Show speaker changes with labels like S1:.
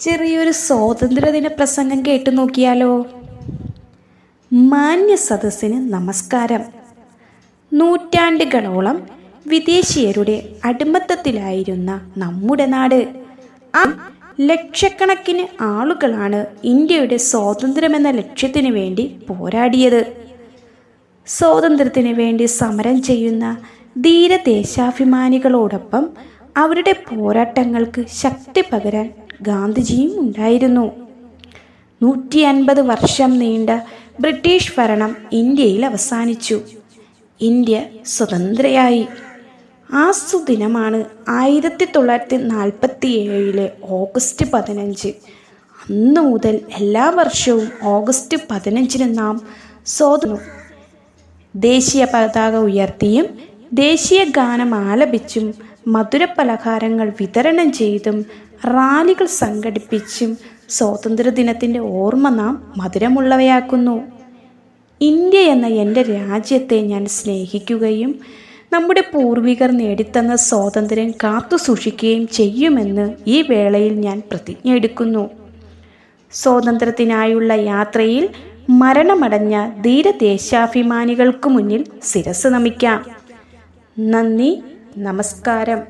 S1: ചെറിയൊരു സ്വാതന്ത്ര്യദിന പ്രസംഗം കേട്ടു നോക്കിയാലോ? മാന്യ സദസ്സിന് നമസ്കാരം. നൂറ്റാണ്ടുകളോളം വിദേശീയരുടെ അടിമത്തത്തിലായിരുന്ന നമ്മുടെ നാട്. ആ ലക്ഷക്കണക്കിന് ആളുകളാണ് ഇന്ത്യയുടെ സ്വാതന്ത്ര്യമെന്ന ലക്ഷ്യത്തിനു വേണ്ടി പോരാടിയത്. സ്വാതന്ത്ര്യത്തിന് വേണ്ടി സമരം ചെയ്യുന്ന ധീരദേശാഭിമാനികളോടൊപ്പം അവരുടെ പോരാട്ടങ്ങൾക്ക് ശക്തി പകരാൻ ഗാന്ധിജിയും ഉണ്ടായിരുന്നു. നൂറ്റി അൻപത് വർഷം നീണ്ട ബ്രിട്ടീഷ് ഭരണം ഇന്ത്യയിൽ അവസാനിച്ചു. ഇന്ത്യ സ്വതന്ത്രയായി. ആ സുദിനമാണ് ആയിരത്തി തൊള്ളായിരത്തി നാൽപ്പത്തി ഏഴിലെ ഓഗസ്റ്റ് പതിനഞ്ച്. അന്നു മുതൽ എല്ലാ വർഷവും ഓഗസ്റ്റ് പതിനഞ്ചിന് നാം സ്വാതന്ത്ര്യം ദേശീയ പതാക ഉയർത്തിയും ദേശീയ ഗാനം ആലപിച്ചും മധുരപലഹാരങ്ങൾ വിതരണം ചെയ്തും റാലികൾ സംഘടിപ്പിച്ചും സ്വാതന്ത്ര്യദിനത്തിന്റെ ഓർമ്മ നാം മധുരമുള്ളവയാക്കുന്നു. ഇന്ത്യ എന്ന എന്റെ രാജ്യത്തെ ഞാൻ സ്നേഹിക്കുകയും നമ്മുടെ പൂർവികർ നേടിത്തന്ന സ്വാതന്ത്ര്യം കാത്തു സൂക്ഷിക്കുകയും ചെയ്യുമെന്ന് ഈ വേളയിൽ ഞാൻ പ്രതിജ്ഞ എടുക്കുന്നു. സ്വാതന്ത്ര്യത്തിനായുള്ള യാത്രയിൽ മരണമടഞ്ഞ ധീരദേശാഭിമാനികൾക്ക് മുന്നിൽ ശിരസ് നമിക്കാം. നന്ദി. നമസ്കാരം.